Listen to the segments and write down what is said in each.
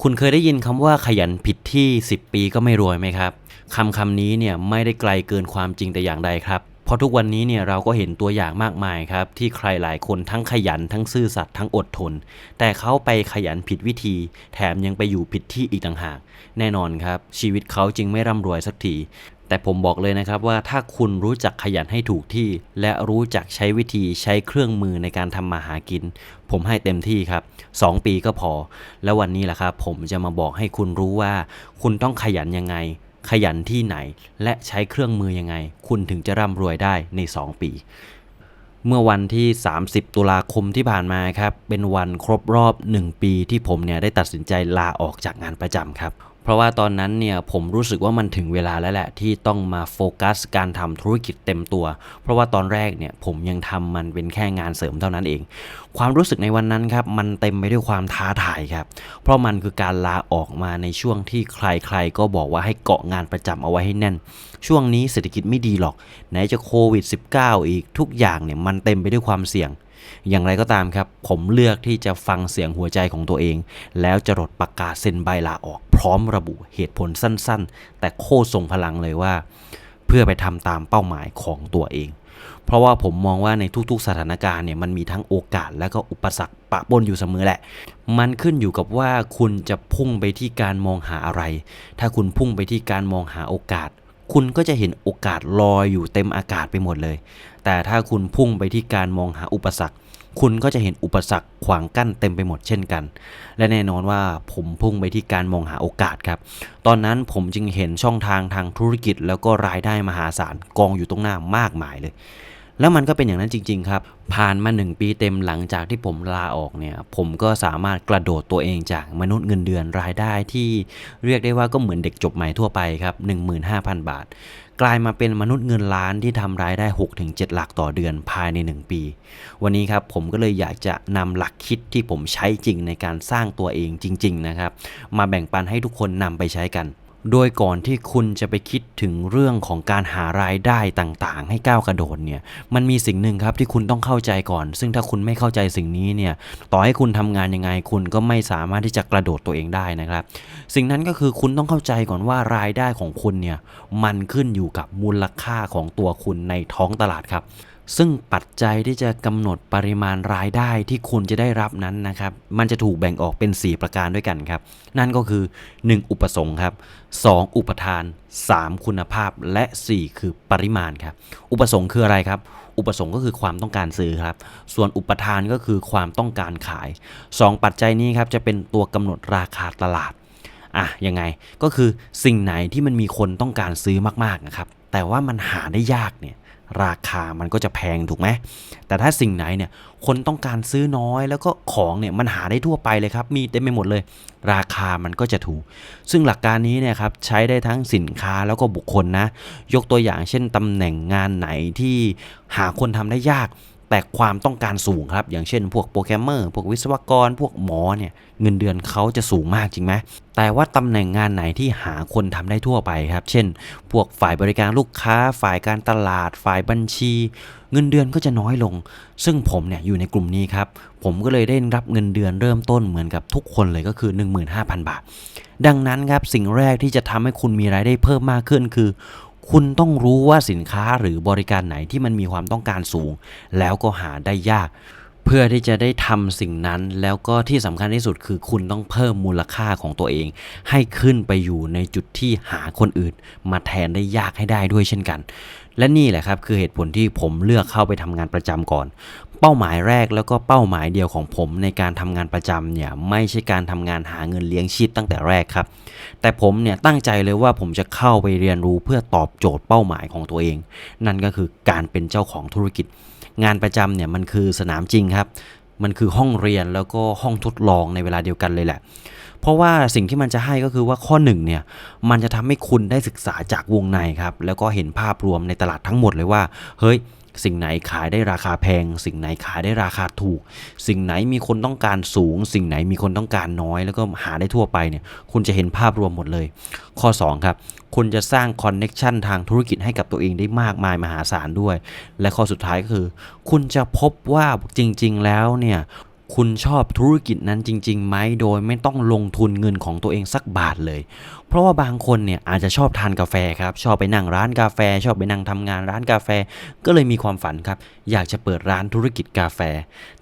คุณเคยได้ยินคำว่าขยันผิดที่ 10 ปีก็ไม่รวยไหมครับคำคำนี้เนี่ยไม่ได้ไกลเกินความจริงแต่อย่างใดครับ เพราะทุกวันนี้เนี่ยเราก็เห็นตัวอย่างมากมายครับ ที่ใครหลายคนทั้งขยันทั้งซื่อสัตย์ทั้งอดทน แต่เขาไปขยันผิดวิธี แถมยังไปอยู่ผิดที่อีกต่างหาก แน่นอนครับ ชีวิตเขาจึงไม่ร่ำรวยสักทีแต่ผมบอกเลยนะครับว่าถ้าคุณรู้จักขยันให้ถูกที่ และรู้จักใช้วิธีใช้เครื่องมือในการทำมาหากิน ผมให้เต็มที่ครับ 2 ปีก็พอ แล้ววันนี้แหละครับผมจะมาบอกให้คุณรู้ว่า คุณต้องขยันยังไง ขยันที่ไหน และใช้เครื่องมือยังไง คุณถึงจะร่ำรวยได้ใน 2 ปีเมื่อวันที่ 30 ตุลาคมที่ผ่านมาครับ เป็นวันครบรอบ 1 ปีที่ผมเนี่ยได้ตัดสินใจลาออกจากงานประจำครับ เพราะว่าตอนนั้นเนี่ยผมรู้สึกว่ามันถึงเวลาแล้วแหละ ที่ต้องมาโฟกัสการทำธุรกิจเต็มตัว เพราะว่าตอนแรกเนี่ยผมยังทำมันเป็นแค่งานเสริมเท่านั้นเอง ความรู้สึกในวันนั้นครับมันเต็มไปด้วยความท้าทายครับ เพราะมันคือการลาออกมาในช่วงที่ใครๆ ก็บอกว่าให้เกาะงานประจำเอาไว้ให้แน่น ช่วงนี้เศรษฐกิจไม่ดีหรอก ไหนจะโควิด -19 อีกทุกอย่างเนี่ยมันเต็มไปด้วยความเสี่ยง อย่างไรก็ตามครับ ผมเลือกที่จะฟังเสียงหัวใจของตัวเอง แล้วจะรดประกาศเซ็นใบลาออก พร้อมระบุเหตุผลสั้น ๆ แต่โคตรทรงพลังเลยว่า เพื่อไปทำตามเป้าหมายของตัวเอง เพราะว่าผมมองว่าในทุกๆ สถานการณ์เนี่ยมันมีทั้งโอกาสและก็อุปสรรคปะปนอยู่เสมอแหละ มันขึ้นอยู่กับว่าคุณจะพุ่งไปที่การมองหาอะไร ถ้าคุณพุ่งไปที่การมองหาโอกาส คุณก็จะเห็นโอกาสลอยอยู่เต็มอากาศไปหมดเลย แต่ถ้าคุณพุ่งไปที่การมองหาอุปสรรค คุณก็จะเห็นอุปสรรคขวางกั้นเต็มไปหมดเช่นกัน และแน่นอนว่าผมพุ่งไปที่การมองหาโอกาสครับ ตอนนั้นผมจึงเห็นช่องทางทางธุรกิจแล้วก็รายได้มหาศาลกองอยู่ตรงหน้ามากมายเลย แล้วมันก็เป็นอย่างนั้นจริง ๆ ครับ ผ่านมา 1 ปีเต็มหลังจากที่ผมลาออกเนี่ย ผมก็สามารถกระโดดตัวเองจากมนุษย์เงินเดือนรายได้ที่เรียกได้ว่าก็เหมือนเด็กจบใหม่ทั่วไปครับ 15,000 บาท กลายมาเป็นมนุษย์เงินล้านที่ทำรายได้ 6-7 หลักต่อเดือนภายใน 1 ปี วันนี้ครับผมก็เลยอยากจะนำหลักคิดที่ผมใช้จริงในการสร้างตัวเองจริง ๆ นะครับ มาแบ่งปันให้ทุกคนนำไปใช้กัน โดยก่อนที่คุณจะไปคิดถึงเรื่องของการหารายได้ต่างๆ ให้ก้าวกระโดดเนี่ย มันมีสิ่งหนึ่งครับที่คุณต้องเข้าใจก่อน ซึ่งถ้าคุณไม่เข้าใจสิ่งนี้เนี่ย ต่อให้คุณทำงานยังไง คุณก็ไม่สามารถที่จะกระโดดตัวเองได้นะครับ สิ่งนั้นก็คือคุณต้องเข้าใจก่อนว่ารายได้ของคุณเนี่ย มันขึ้นอยู่กับมูลค่าของตัวคุณในท้องตลาดครับ ซึ่งปัจจัยที่จะกำหนดปริมาณรายได้ที่คุณจะได้รับนั้นนะครับ มันจะถูกแบ่งออกเป็น 4 ประการด้วยกันครับ นั่นก็คือ 1. อุปสงค์ครับ 2. อุปทาน 3. คุณภาพและ 4 คือปริมาณครับ อุปสงค์คืออะไรครับ อุปสงค์ก็คือความต้องการซื้อครับ ส่วนอุปทานก็คือความต้องการขาย 2 ปัจจัยนี้ครับจะเป็นตัวกำหนดราคาตลาดอะยังไงก็คือสิ่งไหนที่มันมีคนต้องการซื้อมากๆนะครับแต่ว่ามันหาได้ยากเนี่ย ราคามันก็จะแพงถูกไหมแต่ถ้าสิ่งไหนเนี่ยคนต้องการซื้อน้อยแล้วก็ของเนี่ยมันหาได้ทั่วไปเลยครับ มีเต็มไปหมดเลย ราคามันก็จะถูก ซึ่งหลักการนี้เนี่ยครับใช้ได้ทั้งสินค้าแล้วก็บุคคลนะ ยกตัวอย่างเช่นตำแหน่งงานไหนที่หาคนทำได้ยาก แต่ความต้องการสูงครับ อย่างเช่น พวกโปรแกรมเมอร์ พวกวิศวกร พวกหมอเนี่ย เงินเดือนเขาจะสูงมากจริงไหม แต่ว่าตำแหน่งงานไหนที่หาคนทำได้ทั่วไปครับ เช่น พวกฝ่ายบริการลูกค้า ฝ่ายการตลาด ฝ่ายบัญชี เงินเดือนก็จะน้อยลง ซึ่งผมเนี่ยอยู่ในกลุ่มนี้ครับ ผมก็เลยได้รับเงินเดือนเริ่มต้นเหมือนกับทุกคนเลยก็คือ 15,000 บาท ดังนั้นครับสิ่งแรกที่จะทำให้คุณมีรายได้เพิ่มมากขึ้นคือ คุณต้องรู้ว่าสินค้าหรือบริการไหนที่มันมีความต้องการสูง แล้วก็หาได้ยาก เพื่อที่จะได้ทำสิ่งนั้น แล้วก็ที่สำคัญที่สุดคือคุณต้องเพิ่มมูลค่าของตัวเอง ให้ขึ้นไปอยู่ในจุดที่หาคนอื่น มาแทนได้ยากให้ได้ด้วยเช่นกัน และนี่แหละครับคือเหตุผลที่ผมเลือกเข้าไปทำงานประจำก่อน เป้าหมายแรกแล้วก็เป้าหมายเดียวของผมในการทำงานประจำเนี่ยไม่ใช่การทำงานหาเงินเลี้ยงชีพตั้งแต่แรกครับ แต่ผมเนี่ยตั้งใจเลยว่าผมจะเข้าไปเรียนรู้เพื่อตอบโจทย์เป้าหมายของตัวเอง นั่นก็คือการเป็นเจ้าของธุรกิจ งานประจำเนี่ยมันคือสนามจริงครับ มันคือห้องเรียนแล้วก็ห้องทดลองในเวลาเดียวกันเลยแหละเพราะว่าสิ่งที่มันจะให้ก็คือว่าข้อหนึ่งเนี่ยมันจะทำให้คุณได้ศึกษาจากวงในครับแล้วก็เห็นภาพรวมในตลาดทั้งหมดเลยว่า เฮ้ย สิ่งไหนขายได้ราคาแพง สิ่งไหนขายได้ราคาถูก สิ่งไหนมีคนต้องการสูง สิ่งไหนมีคนต้องการน้อย แล้วก็หาได้ทั่วไปเนี่ยคุณจะเห็นภาพรวมหมดเลย ข้อ 2 ครับคุณจะสร้างคอนเน็ชันทางธุรกิจให้กับตัวเองได้มากมายมหาศาลด้วย และข้อสุดท้ายก็คือ คุณจะพบว่าจริง ๆ แล้วเนี่ย คุณชอบธุรกิจนั้นจริงๆไหมโดยไม่ต้องลงทุนเงินของตัวเองสักบาทเลย เพราะว่าบางคนเนี่ยอาจจะชอบทานกาแฟครับชอบไปนั่งร้านกาแฟ ชอบไปนั่งทำงานร้านกาแฟ ก็เลยมีความฝันครับ อยากจะเปิดร้านธุรกิจกาแฟ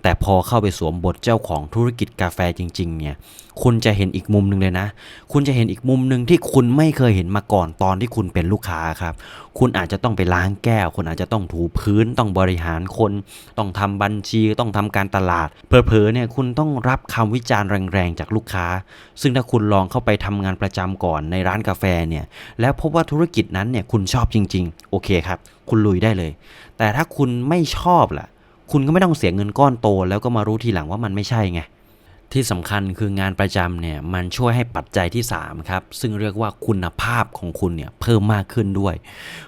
แต่พอเข้าไปสวมบทเจ้าของธุรกิจกาแฟจริงๆเนี่ย คุณจะเห็นอีกมุมหนึ่งเลยนะ คุณจะเห็นอีกมุมหนึ่งที่คุณไม่เคยเห็นมาก่อนตอนที่คุณเป็นลูกค้าครับ คุณอาจจะต้องไปล้างแก้ว คุณอาจจะต้องถูพื้น ต้องบริหารคน ต้องทำบัญชี ต้องทำการตลาดเผลอๆเนี่ยคุณต้องรับคำวิจารณ์แรงๆจากลูกค้า ซึ่งถ้าคุณลองเข้าไปทำงานประจำก่อนในร้านกาแฟเนี่ย แล้วพบว่าธุรกิจนั้นเนี่ยคุณชอบจริง ๆ โอเคครับ คุณลุยได้เลย แต่ถ้าคุณไม่ชอบล่ะ คุณก็ไม่ต้องเสียเงินก้อนโต แล้วก็มารู้ทีหลังว่ามันไม่ใช่ไง ที่สำคัญคืองานประจำเนี่ยมันช่วยให้ปัจจัยที่ 3 ครับ ซึ่งเรียกว่าคุณภาพของคุณเนี่ยเพิ่มมากขึ้นด้วย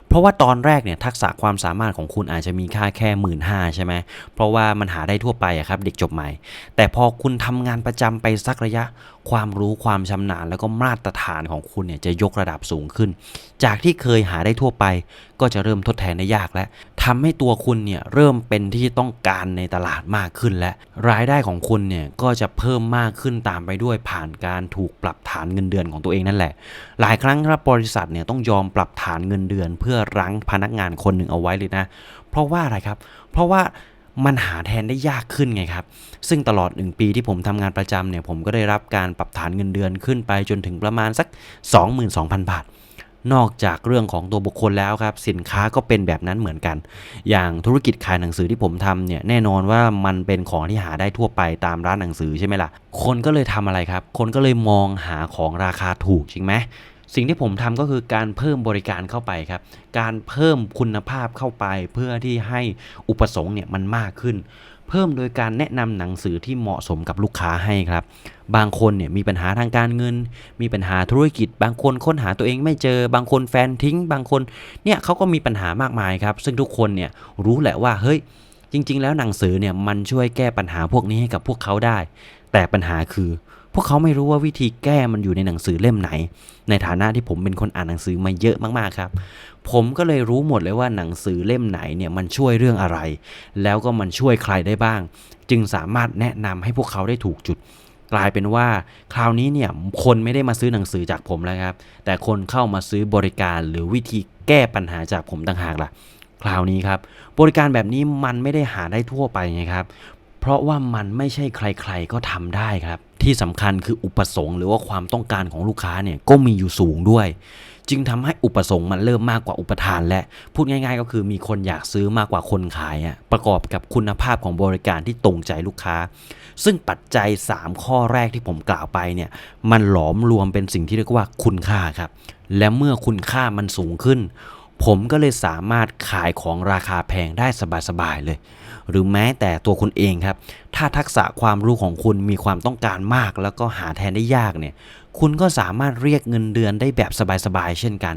เพราะว่าตอนแรกเนี่ยทักษะความสามารถของคุณอาจจะมีค่าแค่หมื่นห้าใช่ไหมเพราะว่ามันหาได้ทั่วไปครับเด็กจบใหม่ แต่พอคุณทำงานประจำไปสักระยะ ความรู้ความชำนาญแล้วก็มาตรฐานของคุณเนี่ยจะยกระดับสูงขึ้น จากที่เคยหาได้ทั่วไปก็จะเริ่มทดแทนได้ยากแล้วทำให้ตัวคุณเนี่ยเริ่มเป็นที่ต้องการในตลาดมากขึ้นและรายได้ของคุณเนี่ยก็จะเพิ่มมากขึ้นตามไปด้วยผ่านการถูกปรับฐานเงินเดือนของตัวเองนั่นแหละ หลายครั้งครับบริษัทเนี่ยต้องยอมปรับฐานเงินเดือน เพื่อรั้งพนักงานคนหนึ่งเอาไว้เลยนะ เพราะว่าอะไรครับ เพราะว่ามันหาแทนได้ยากขึ้นไงครับ ซึ่งตลอด 1 ปีที่ผมทำงานประจำเนี่ย ผมก็ได้รับการปรับฐานเงินเดือนขึ้นไปจนถึงประมาณสัก 22,000 บาท นอกจากเรื่องของตัวบุคคลแล้วครับ สินค้าก็เป็นแบบนั้นเหมือนกัน อย่างธุรกิจขายหนังสือที่ผมทำเนี่ยแน่นอนว่ามันเป็นของที่หาได้ทั่วไปตามร้านหนังสือใช่ไหมล่ะ คนก็เลยทำอะไรครับ คนก็เลยมองหาของราคาถูกจริงไหมสิ่งที่ผมทำก็คือการเพิ่มบริการเข้าไปครับ การเพิ่มคุณภาพเข้าไปเพื่อที่ให้อุปสงค์เนี่ยมันมากขึ้น เพิ่มโดยการแนะนำหนังสือที่เหมาะสมกับลูกค้าให้ครับ บางคนเนี่ยมีปัญหาทางการเงิน มีปัญหาธุรกิจ บางคนค้นหาตัวเองไม่เจอ บางคนแฟนทิ้ง บางคนเนี่ยเขาก็มีปัญหามากมายครับ ซึ่งทุกคนเนี่ยรู้แหละว่าเฮ้ยจริง ๆ แล้วหนังสือเนี่ยมันช่วยแก้ปัญหาพวกนี้ให้กับพวกเขาได้ แต่ปัญหาคือ พวกเขาไม่รู้ว่าวิธีแก้มันอยู่ในหนังสือเล่มไหน ในฐานะที่ผมเป็นคนอ่านหนังสือมาเยอะมากๆครับ ผมก็เลยรู้หมดเลยว่าหนังสือเล่มไหนเนี่ยมันช่วยเรื่องอะไร แล้วก็มันช่วยใครได้บ้าง จึงสามารถแนะนำให้พวกเขาได้ถูกจุด กลายเป็นว่า คราวนี้เนี่ยคนไม่ได้มาซื้อหนังสือจากผมแล้วครับ แต่คนเข้ามาซื้อบริการหรือวิธีแก้ปัญหาจากผมต่างหากล่ะคราวนี้ครับ บริการแบบนี้มันไม่ได้หาได้ทั่วไปไงครับ เพราะว่ามันไม่ใช่ใครๆก็ทำได้ครับ ที่สำคัญคืออุปสงค์หรือว่าความต้องการของลูกค้าเนี่ยก็มีอยู่สูงด้วย จึงทำให้อุปสงค์มันเริ่มมากกว่าอุปทานและพูดง่าย ๆ ก็คือมีคนอยากซื้อมากกว่าคนขายอะประกอบกับคุณภาพของบริการที่ตรงใจลูกค้า ซึ่งปัจจัย 3 ข้อแรกที่ผมกล่าวไปเนี่ยมันหลอมรวมเป็นสิ่งที่เรียกว่าคุณค่าครับและเมื่อคุณค่ามันสูงขึ้น ผมก็เลยสามารถขายของราคาแพงได้สบายๆเลย หรือแม้แต่ตัวคุณเองครับ ถ้าทักษะความรู้ของคุณมีความต้องการมาก แล้วก็หาแทนได้ยากเนี่ย คุณก็สามารถเรียกเงินเดือนได้แบบสบายๆเช่นกัน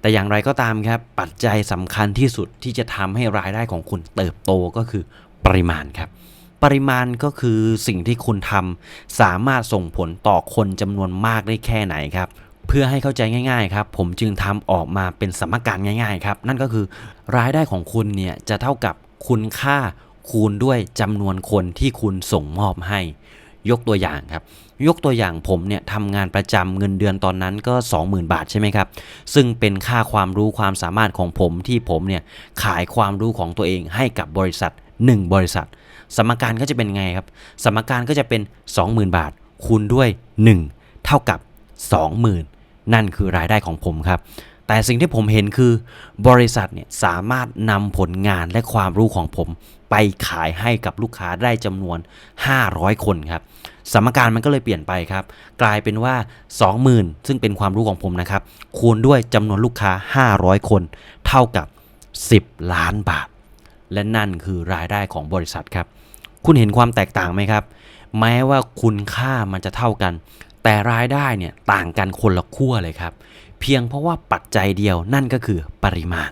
แต่อย่างไรก็ตามครับ ปัจจัยสำคัญที่สุดที่จะทำให้รายได้ของคุณเติบโตก็คือปริมาณครับปริมาณก็คือสิ่งที่คุณทำสามารถส่งผลต่อคนจำนวนมากได้แค่ไหนครับ เพื่อให้เข้าใจง่ายๆครับผมจึงทำออกมาเป็นสมการง่ายๆครับนั่นก็คือรายได้ของคุณเนี่ยจะเท่ากับคุณค่าคูณด้วยจำนวนคนที่คุณส่งมอบให้ ยกตัวอย่างครับ ยกตัวอย่างผมเนี่ยทำงานประจำเงินเดือนตอนนั้นก็ 20,000 บาทใช่ไหมครับ ซึ่งเป็นค่าความรู้ความสามารถของผมที่ผมเนี่ยขายความรู้ของตัวเองให้กับบริษัท 1 บริษัท สมการก็จะเป็นไงครับ สมการก็จะเป็น 20,000 บาทคูณด้วย 1 เท่ากับ 20,000 นั่นคือรายได้ของผมครับ แต่สิ่งที่ผมเห็นคือบริษัทเนี่ยสามารถนำผลงานและความรู้ของผม ไปขายให้กับลูกค้าได้จำนวน 500 คนครับสมการมันก็เลยเปลี่ยนไปครับ กลายเป็นว่า 20,000 ซึ่งเป็นความรู้ของผมนะครับ คูณด้วยจำนวนลูกค้า 500 คน เท่ากับ 10 ล้านบาท และนั่นคือรายได้ของบริษัทครับ คุณเห็นความแตกต่างไหมครับ แม้ว่าคุณค่ามันจะเท่ากัน แต่รายได้เนี่ยต่างกันคนละขั้วเลยครับ เพียงเพราะว่าปัจจัยเดียวนั่นก็คือปริมาณ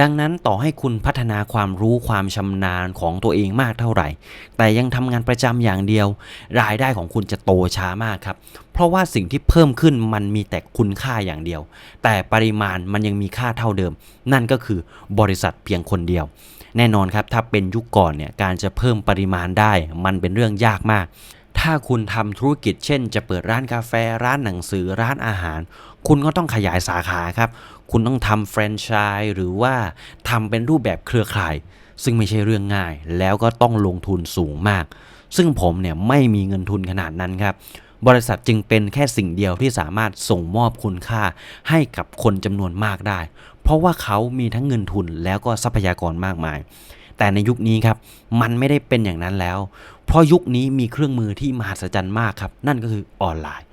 ดังนั้นต่อให้คุณพัฒนาความรู้ความชำนาญของตัวเองมากเท่าไหร่ แต่ยังทำงานประจำอย่างเดียว รายได้ของคุณจะโตช้ามากครับ เพราะว่าสิ่งที่เพิ่มขึ้นมันมีแต่คุณค่าอย่างเดียว แต่ปริมาณมันยังมีค่าเท่าเดิม นั่นก็คือบริษัทเพียงคนเดียวแน่นอนครับถ้าเป็นยุคก่อนเนี่ยการจะเพิ่มปริมาณได้ มันเป็นเรื่องยากมาก ถ้าคุณทำธุรกิจเช่น จะเปิดร้านกาแฟร้านหนังสือร้านอาหาร คุณก็ต้องขยายสาขาครับ คุณต้องทำแฟรนไชส์หรือว่าทำเป็นรูปแบบเครือข่าย ซึ่งไม่ใช่เรื่องง่าย แล้วก็ต้องลงทุนสูงมาก ซึ่งผมเนี่ยไม่มีเงินทุนขนาดนั้นครับ บริษัทจึงเป็นแค่สิ่งเดียวที่สามารถส่งมอบคุณค่าให้กับคนจำนวนมากได้ เพราะว่าเขามีทั้งเงินทุนแล้วก็ทรัพยากรมากมาย แต่ในยุคนี้ครับมันไม่ได้เป็นอย่างนั้นแล้ว เพราะยุคนี้มีเครื่องมือที่มหัศจรรย์มากครับ นั่นก็คือออนไลน์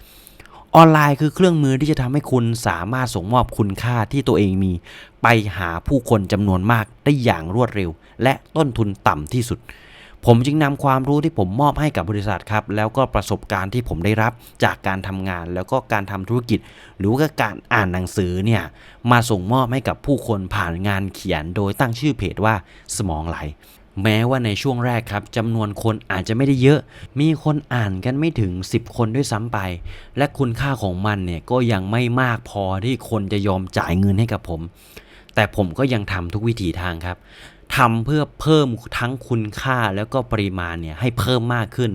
ออนไลน์คือเครื่องมือที่จะทำให้คุณสามารถส่งมอบคุณค่าที่ตัวเองมี ไปหาผู้คนจำนวนมากได้อย่างรวดเร็ว และต้นทุนต่ำที่สุด ผมจึงนำความรู้ที่ผมมอบให้กับบริษัทครับ แล้วก็ประสบการณ์ที่ผมได้รับจากการทำงาน แล้วก็การทำธุรกิจ หรือว่าการอ่านหนังสือเนี่ยมาส่งมอบให้กับผู้คนผ่านงานเขียน โดยตั้งชื่อเพจว่าสมองไหลแม้ว่าในช่วงแรกครับจำนวนคนอาจจะไม่ได้เยอะ มีคนอ่านกันไม่ถึง 10 คนด้วยซ้ำไป และคุณค่าของมันเนี่ยก็ยังไม่มากพอที่คนจะยอมจ่ายเงินให้กับผม แต่ผมก็ยังทำทุกวิถีทางครับ ทำเพื่อเพิ่มทั้งคุณค่าแล้วก็ปริมาณเนี่ยให้เพิ่มมากขึ้น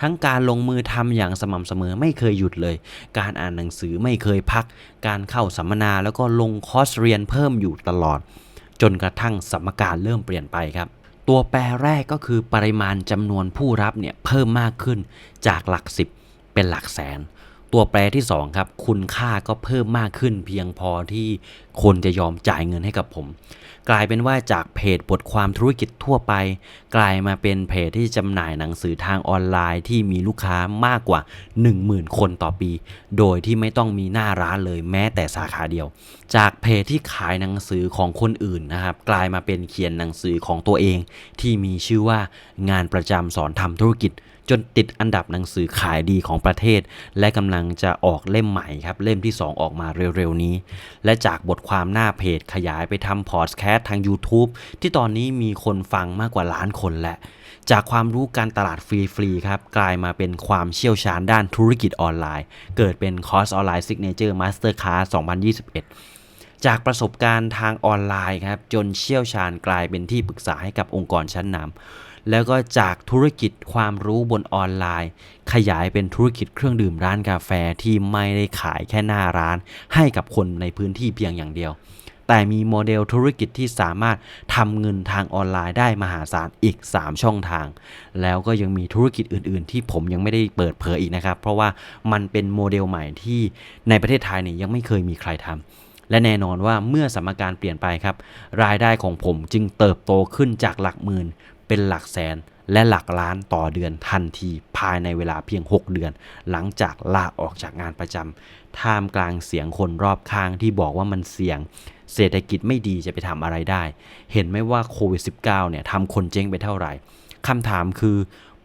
ทั้งการลงมือทำอย่างสม่ำเสมอไม่เคยหยุดเลย การอ่านหนังสือไม่เคยพัก การเข้าสัมมนาแล้วก็ลงคอร์สเรียนเพิ่มอยู่ตลอด จนกระทั่งสมการเริ่มเปลี่ยนไปครับตัวแปรแรกก็คือปริมาณจำนวนผู้รับเนี่ยเพิ่มมากขึ้นจากหลักสิบเป็นหลักแสน ตัวแปรที่ 2 ครับ คุณค่าก็เพิ่มมากขึ้น เพียงพอที่คนจะยอมจ่ายเงินให้กับผม กลายเป็นว่าจากเพจบทความธุรกิจทั่วไป กลายมาเป็นเพจที่จำหน่ายหนังสือทางออนไลน์ที่มีลูกค้ามากกว่า 10,000 คนต่อปี โดยที่ไม่ต้องมีหน้าร้านเลยแม้แต่สาขาเดียว จากเพจที่ขายหนังสือของคนอื่นนะครับ กลายมาเป็นเขียนหนังสือของตัวเอง ที่มีชื่อว่างานประจำสอนทำธุรกิจ จนติดอันดับหนังสือขายดีของประเทศ และกำลังจะออกเล่มใหม่ครับ เล่มที่ 2 ออกมาเร็วๆนี้ และจากบทความหน้าเพจขยายไปทำพอดแคสต์ทาง YouTube ที่ตอนนี้มีคนฟังมากกว่าล้านคนแหละ จากความรู้การตลาดฟรีๆครับกลายมาเป็นความเชี่ยวชาญด้านธุรกิจออนไลน์ เกิดเป็นคอร์สออนไลน์ Signature Master Class 2021จากประสบการณ์ทางออนไลน์ครับจนเชี่ยวชาญกลายเป็นที่ปรึกษาให้กับองค์กรชั้นนำ แล้วก็จากธุรกิจความรู้บนออนไลน์ ขยายเป็นธุรกิจเครื่องดื่มร้านกาแฟที่ไม่ได้ขายแค่หน้าร้าน ให้กับคนในพื้นที่เพียงอย่างเดียว แต่มีโมเดลธุรกิจที่สามารถทำเงินทางออนไลน์ได้มหาศาลอีก 3 ช่องทาง แล้วก็ยังมีธุรกิจอื่น ๆ ที่ผมยังไม่ได้เปิดเผยอีกนะครับ เพราะว่ามันเป็นโมเดลใหม่ที่ในประเทศไทยเนี่ยยังไม่เคยมีใครทำและแน่นอนว่าเมื่อสมการเปลี่ยนไปครับ รายได้ของผมจึงเติบโตขึ้นจากหลักหมื่น เป็นหลักแสนและหลักล้านต่อเดือนทันทีภายในเวลาเพียง 6 เดือน หลังจากลาออกจากงานประจำท่ามกลางเสียงคนรอบข้างที่บอกว่ามันเสี่ยง เศรษฐกิจไม่ดีจะไปทำอะไรได้ เห็นไหมว่าโควิด -19 เนี่ยทำคนเจ๊งไปเท่าไหร่คำถามคือ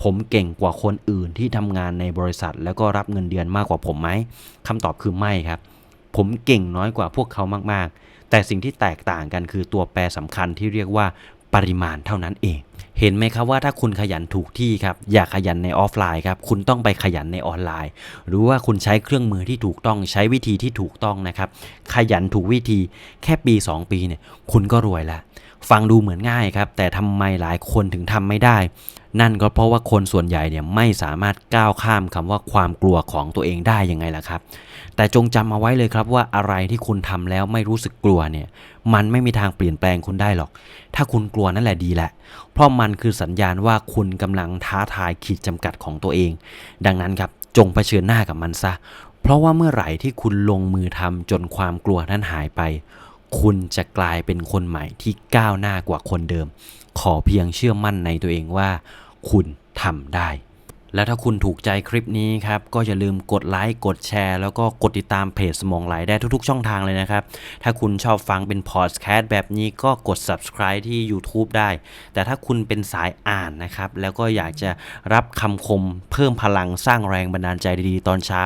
ผมเก่งกว่าคนอื่นที่ทำงานในบริษัท แล้วก็รับเงินเดือนมากกว่าผมไหมคำตอบคือไม่ครับ ผมเก่งน้อยกว่าพวกเขามากๆ แต่สิ่งที่แตกต่างกันคือตัวแปรสำคัญที่เรียกว่าปริมาณเท่านั้นเอง เห็นไหมครับว่าถ้าคุณขยันถูกที่ครับ อย่าขยันในออฟไลน์ครับ คุณต้องไปขยันในออนไลน์ หรือว่าคุณใช้เครื่องมือที่ถูกต้องใช้วิธีที่ถูกต้องนะครับ ขยันถูกวิธีแค่ปี 2 ปีเนี่ย คุณก็รวยแล้ว ฟังดูเหมือนง่ายครับ แต่ทำไมหลายคนถึงทำไม่ได้ นั่นก็เพราะว่าคนส่วนใหญ่เนี่ยไม่สามารถก้าวข้ามคำว่าความกลัวของตัวเองได้ยังไงล่ะครับ แต่จงจำเอาไว้เลยครับว่าอะไรที่คุณทำแล้วไม่รู้สึกกลัวเนี่ย มันไม่มีทางเปลี่ยนแปลงคุณได้หรอก ถ้าคุณกลัวนั่นแหละดีแหละ เพราะมันคือสัญญาณว่าคุณกำลังท้าทายขีดจำกัดของตัวเอง ดังนั้นครับจงเผชิญหน้ากับมันซะ เพราะว่าเมื่อไหร่ที่คุณลงมือทำจนความกลัวนั้นหายไป คุณจะกลายเป็นคนใหม่ที่ก้าวหน้ากว่าคนเดิม ขอเพียงเชื่อมั่นในตัวเองว่า คุณทำได้ และถ้าคุณถูกใจคลิปนี้ครับ ก็อย่าลืมกดไลค์กดแชร์ แล้วก็กดติดตามเพจสมองไหลได้ทุกๆ ช่องทางเลยนะครับ ถ้าคุณชอบฟังเป็นพอดแคสต์แบบนี้ก็กด subscribe ที่ YouTube ได้ แต่ถ้าคุณเป็นสายอ่านนะครับ แล้วก็อยากจะรับคำคมเพิ่มพลังสร้างแรงบันดาลใจดีๆ ตอนเช้า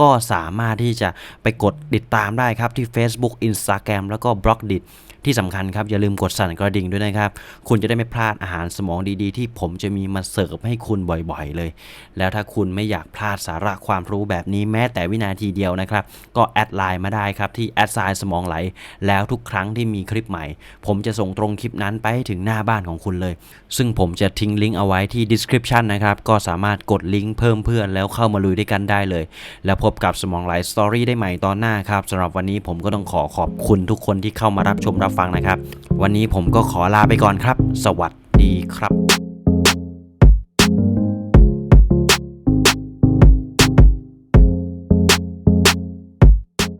ก็สามารถที่จะไปกดติดตามได้ครับที่ Facebook Instagram แล้วก็ b l o g d i t ที่สำคัญครับ อย่าลืมกดสั่นกระดิ่งด้วยนะครับ คุณจะได้ไม่พลาดอาหารสมองดีๆ ที่ผมจะมีมาเสิร์ฟให้คุณบ่อยๆเลย แล้วถ้าคุณไม่อยากพลาดสาระความรู้แบบนี้แม้แต่วินาทีเดียวนะครับ ก็แอดไลน์มาได้ครับที่แอดไซน์สมองไหล แล้วทุกครั้งที่มีคลิปใหม่ ผมจะส่งตรงคลิปนั้นไปถึงหน้าบ้านของคุณเลย ซึ่งผมจะทิ้งลิงก์เอาไว้ที่ description นะครับก็สามารถกดลิงก์เพิ่มเพื่อนแล้วเข้ามาลุยด้วยกันได้เลย แล้วพบกับสมองไหลสตอรี่ได้ใหม่ตอนหน้าครับสำหรับวันนี้ผมก็ต้องขอขอบคุณทุกคนที่เข้ามารับชมรับฟังนะครับ วันนี้ผมก็ขอลาไปก่อนครับ สวัสดีครับ